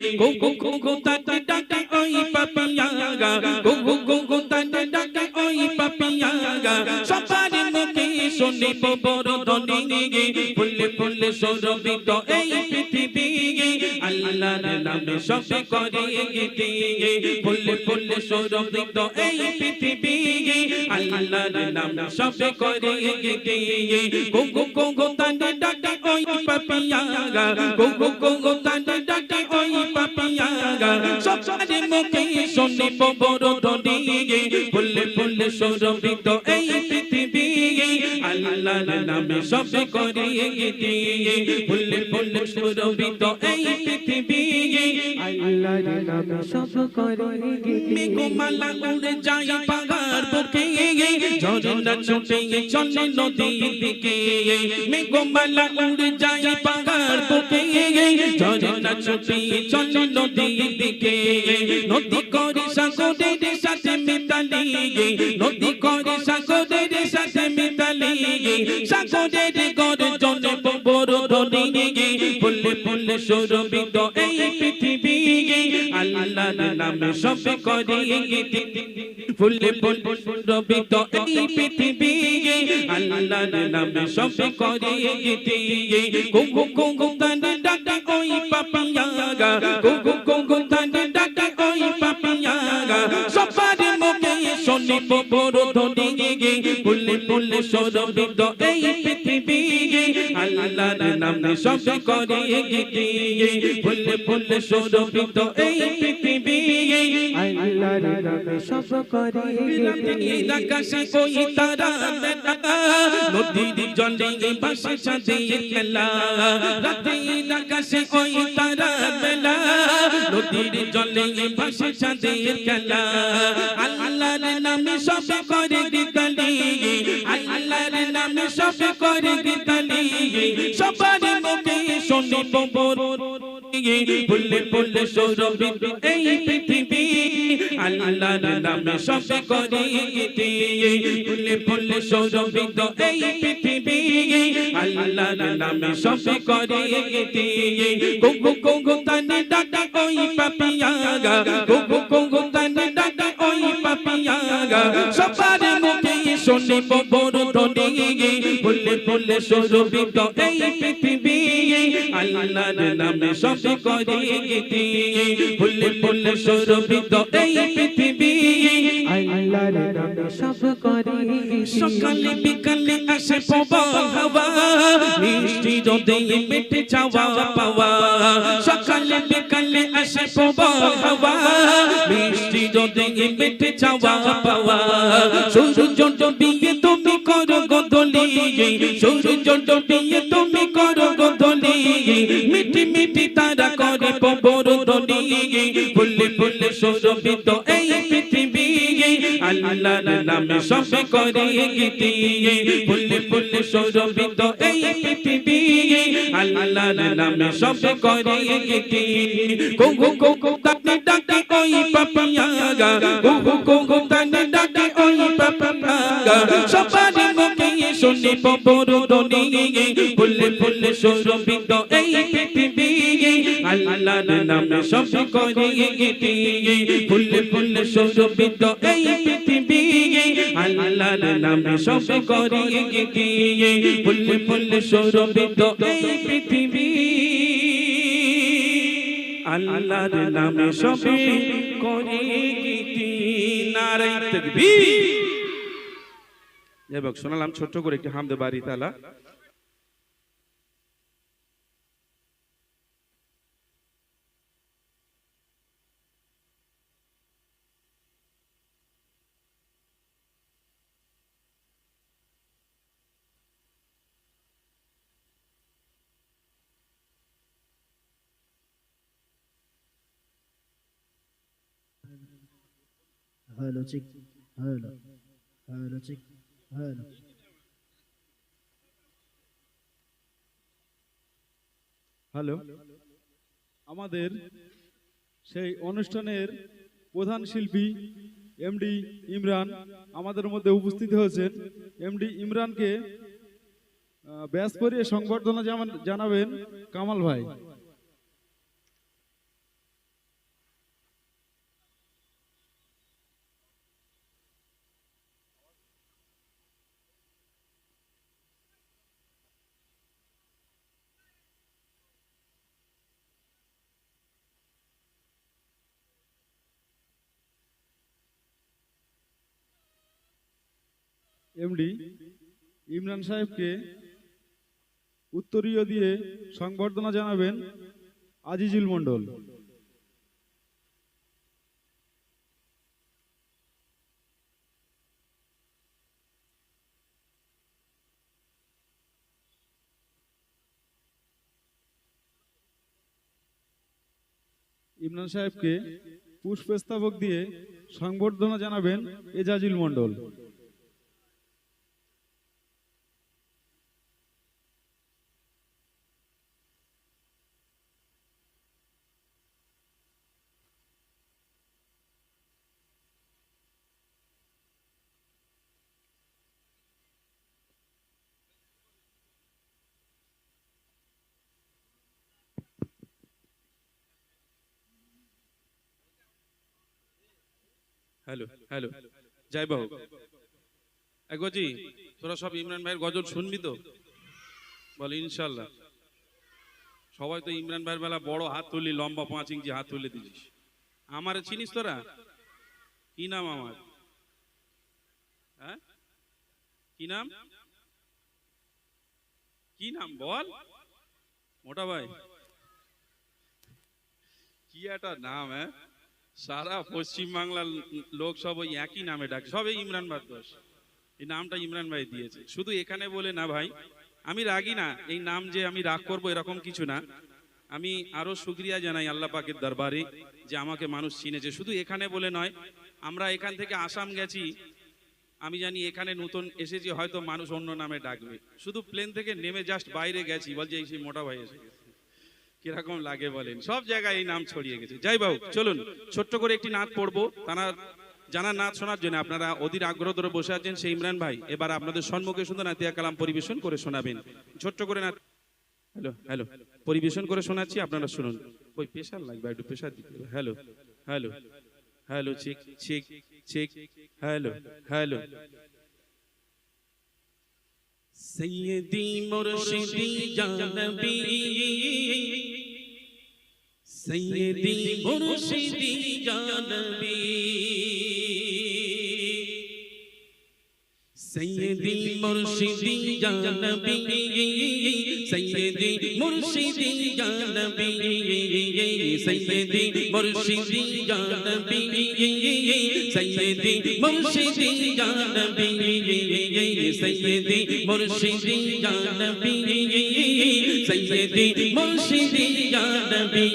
গো গো গো গো তাতে ডাকে ওই পাপিয়াগা গো গো গো গো তাতে ডাকে ওই পাপিয়াগা সবার মুখে শুনি বড় ধনী ফুলে ফুলে সৌরভিত এই পৃথিবী আল্লাহর নামে সবে করে গীতি ফুলে ফুলে সৌরভিত এই পৃথিবী আল্লাহর নামে সবে করে গীতি গো গো গো গো তাতে ডাকে ওই পাপিয়াগা গো গো গো গো তাতে ডাকে ওই পাপিয়াগা। সবার মুখে শুনি বড় ধনী ফুলে ফুলে সৌরভিত এই পৃথিবী আল্লাহর নামে সবে করে গীতি ফুলে ফুলে সৌরভিত এই পৃথিবী আল্লাহর নামে সব করে গীতি মেঘমালা উড়ে যায় পাহাড় বুকে ঝরনা নদী করে সাথে মিতালি, নদী করে সাগরের সাথে মিতালি, সাগরের গর্জনে বড় ধনী ফুলে ফুলে সৌরভিত এই পৃথিবী, আল্লাহর নামে সবে করে গীতি, ফুলে ফুলে সৌরভিত এই পৃথিবী, আল্লাহর নামে সবে করে গীতি কুঙ্গু কুঙ্গু তানে ডাকে ওই পাপিয়াগা কুঙ্গু কুঙ্গু তানে ডাকে ওই পাপিয়াগা। এই পৃথিবী আল্লাহর নামে সবে করে ফুলে ফুলে সৌরভিত এই পৃথিবী সব করে আকাশে ওই তারা মেলা নদীর জলে বাসে সাজিয়ে খেলা রাতে আকাশে ওই তারা মেলা নদীর জলে বাসে সাজিয়ে খেলা আল্লাহর নামে সব করে গীতালি আল্লাহর নামে সব করে গীতালি সবার মুখে সবে করে ফুলে ফুলে সৌরভিত এই পৃথিবী। আল্লাহর নামে সবে করে গুগু গুগু তানে ডাকা ওই পাপিয়াগা গুগু গুগু তানে ডাকা ওই পাপিয়াগা সবার মুখে শুনি বড় ধনী ফুলে ফুলে সৌরভিত এই পৃথিবী আল্লাহর নামে সব করে ফুলে ফুলে সৌরভিত এই পৃথিবী আল্লাহর নামে সব করে। সকালে বিকালে আসে প্রবল হাওয়া। মিষ্টি রোদে মেটে চাওয়া পাওয়া। সকালে বিকালে আসে প্রবল হাওয়া। মিষ্টি রোদে মেটে চাওয়া পাওয়া। সূর্য ডুবিয়ে তুমি করো গদলি সূর্য ডুবিয়ে তুমি করো গদলি মিটি মিটি তারা করে পবর ধনি। ফুলে ফুলে সৌরভিত আল্লাহর নামে সবে করে গীতি। ফুলে ফুলে সৌরভিত এই পৃথিবী। আল্লাহর নামে মুখে শুনি বড় ধনী ফুলে ফুলে সৌরভিত এই পৃথিবী। শোনালাম ছোট্ট করে একটি হামদে বাড়ি তালা। Hello check hello hello check hello hello, আমাদের সেই অনুষ্ঠানের প্রধান শিল্পী এমডি ইমরান আমাদের মধ্যে উপস্থিত হয়েছেন। এমডি ইমরানকে ব্যাস করিয়ে সংবর্ধনা জানাবেন কামাল ভাই। এমডি ইমরান সাহেবকে উত্তরীয় দিয়ে সংবর্ধনা জানাবেন আজিজুল মণ্ডল। ইমরান সাহেবকে পুষ্পস্তাবক দিয়ে সংবর্ধনা জানাবেন এজাজুল মণ্ডল। Hello hello. জয় বাবু একবারজি তোরা সব ইমরান ভাইয়ের গজল শুনবি তো? বল, ইনশাল্লাহ। সবাই তো ইমরান ভাইয়ের বেলা বড় হাত তুললি, লম্বা পাঁচ ইঞ্চি হাত তুলে দিছিস আমার চিনিস তোরা? কি নাম আমার? হ্যাঁ? কি নাম? কি নাম বল? মোটা ভাই। কি একটা নাম হ্যাঁ? সারা পশ্চিম বাংলার লোক সব ওই একই নামে ডাকে সবে ইমরান বাদবাস এই নামটা ইমরান ভাই দিয়েছে। শুধু এখানে বলে না ভাই, আমি রাগি না, এই নাম যে আমি রাগ করব এরকম কিছু না। আমি আরও শুক্রিয়া জানাই আল্লাহ পাকের দরবারে যে আমাকে মানুষ চিনেছে। শুধু এখানে বলে নয়, আমরা এখান থেকে আসাম গেছি, আমি জানি এখানে নতুন এসেছি, হয়তো মানুষ অন্য নামে ডাকবে। শুধু প্লেন থেকে নেমে জাস্ট বাইরে গেছি, বলছে এই সেই মোটা ভাই এসে গেছে। কীরকম লাগে বলেন? সব জায়গায় এই নাম ছড়িয়ে গেছে। যাই বাবু চলুন। ছোট্ট করে একটি নাচ পড়ব। তারা জানা নাচ শোনার জন্য আপনারা অধীর আগ্রহ ধরে বসে আছেন সেই ইমরান ভাই। এবার আপনাদের সম্মুখে সুন্দর নাতিয়া কালাম পরিবেশন করে শোনাবেন। ছোট্ট করে নাচ হ্যালো হ্যালো। পরিবেশন করে শোনাচ্ছি, আপনারা শুনুন। ওই প্রেশার লাগবে, একটু প্রেশার দিতে hello hello. Hello, check check check, hello hello. সৈয়দি মুর্শিদি জানবী সৈয়দি মুর্শিদি জানবী সৈয়দি মুর্শিদি জানবী সৈয়দি মুর্শিদি জানবী সৈয়দি মুর্শিদি জানবী সৈয়দি মুর্শিদি জানবী সৈয়দি মুর্শিদি জানবী সৈয়দি মুর্শিদি জানবী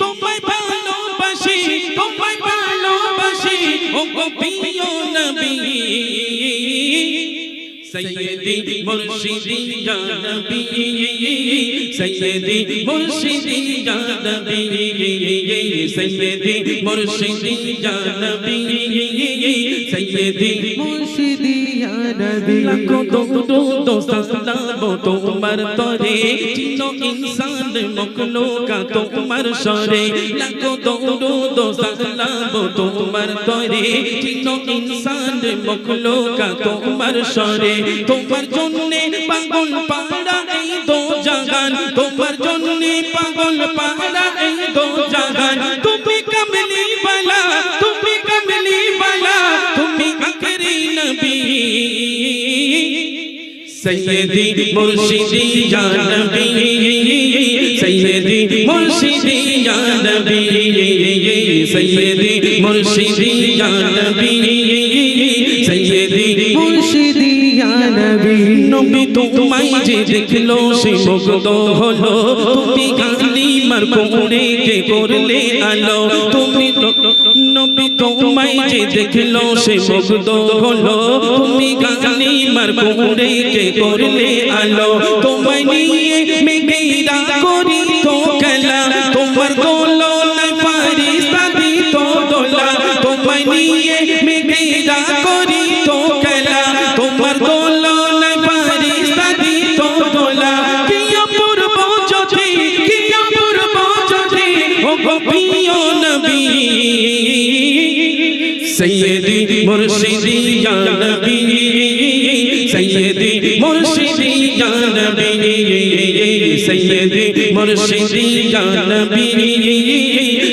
তোমায় ভালোবাসি তোমায় ভালোবাসি ও سيدي مرشدي يا نبي سيدي مرشدي يا نبي سيدي مرشدي يا نبي سيدي مرشدي يا نبي لکھو دو دو دو سلام تو عمر ترے چینو انسان مکلو کا تو عمر شرے لکھو دو دو دو سلام تو عمر ترے چینو انسان مکلو کا تو عمر شرے তোমার জন্যে পাগল পাড়া এই দো জাগান। তোমার জন্যে পাগল পাড়া এই দো জাগান। তুমি কমলি বালা, তুমি কমলি বালা, তুমি আখরি নবী। সৈয়দি মুর্শিদি জানবী, সৈয়দি মুর্শিদি জানবী, সৈয়দি মুর্শিদি জানবী। সৈয়দি নবী তোমায় যে দেখল, সে মুগ্ধ হলো। তুমি গালি মার কোড়ে কে করলে আলো? তুমি নবী তোমায় যে দেখল, সে মুগ্ধ হলো। তুমি গালি মার কোড়ে কে করলে আলো? তোমায় सैयदी मुर्शिदी या नबी सैयदी मुर्शिदी या नबी सैयदी मुर्शिदी या नबी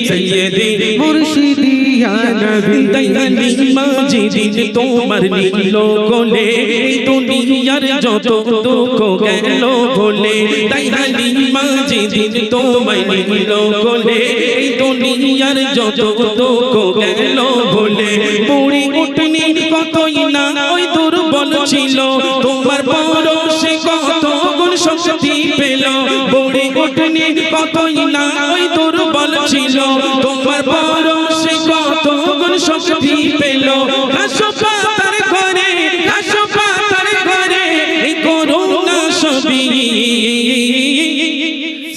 सैयदी मुर्शिदी या नबी दैनी মাজিদিন তোমার নীল কোলে দুনিয়ার যত দুঃখ গেল ভোলে তাই হালি মাজিদিন তোমার নীল কোলে দুনিয়ার যত দুঃখ গেল বুড়ি উঠনি কতই না, ওই দুর্বল ছিল। তোমার পরশে কত গুণ শক্তি পেল। বুড়ি উঠনি কতই না, ওই দুর্বল ছিল। তোমার পরশে কত গুণ শক্তি পেল।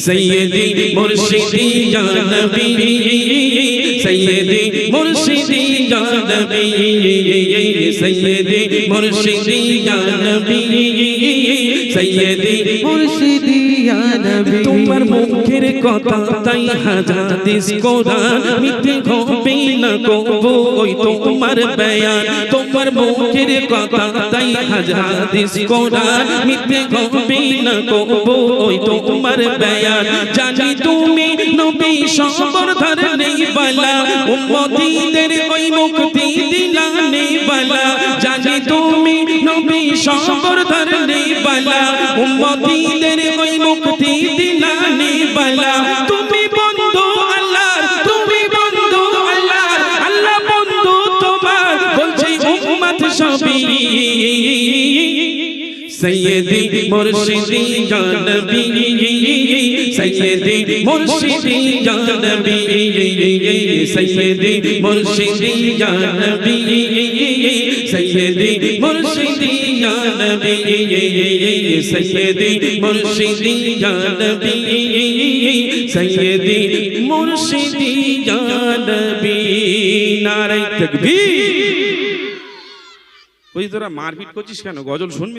সৈয়দি মুর্শিদি ইয়া নবী সৈয়দি মুর্শিদি ইয়া নবী সৈয়দি মুর্শিদি ইয়া নবী সৈয়দি মুর্শিদি তোমার মুখের কথা তাই হাজাদিস কোরআন। মিথ্যে হবে না কবু ওই তোমার বয়ান। তোমার মুখের কথা তাই হাজাদিস কোরআন। মিথ্যে হবে না কবু ওই তোমার বয়ান। জানি তুমি নবী সম্বর্ধন নেই বালা। উম্মতিদের ওই মুক্তি দিলা নেই বালা। নবী সম্বর্ধন নেই বালা উম্মতীদের ওই মুক্তি দিলা নেই বালা। সৈয়দি মুর্শিদি ইয়া নবী সৈয়দি মুর্শিদি ইয়া নবী সৈয়দি মুর্শিদি ইয়া নবী সৈয়দি মুর্শিদি ইয়া নবী সৈয়দি মুর্শিদি ইয়া নবী সৈয়দি মুর্শিদি ইয়া নবী নারে ওই তোরা মারপিট করছিস কেন গজল শুনবি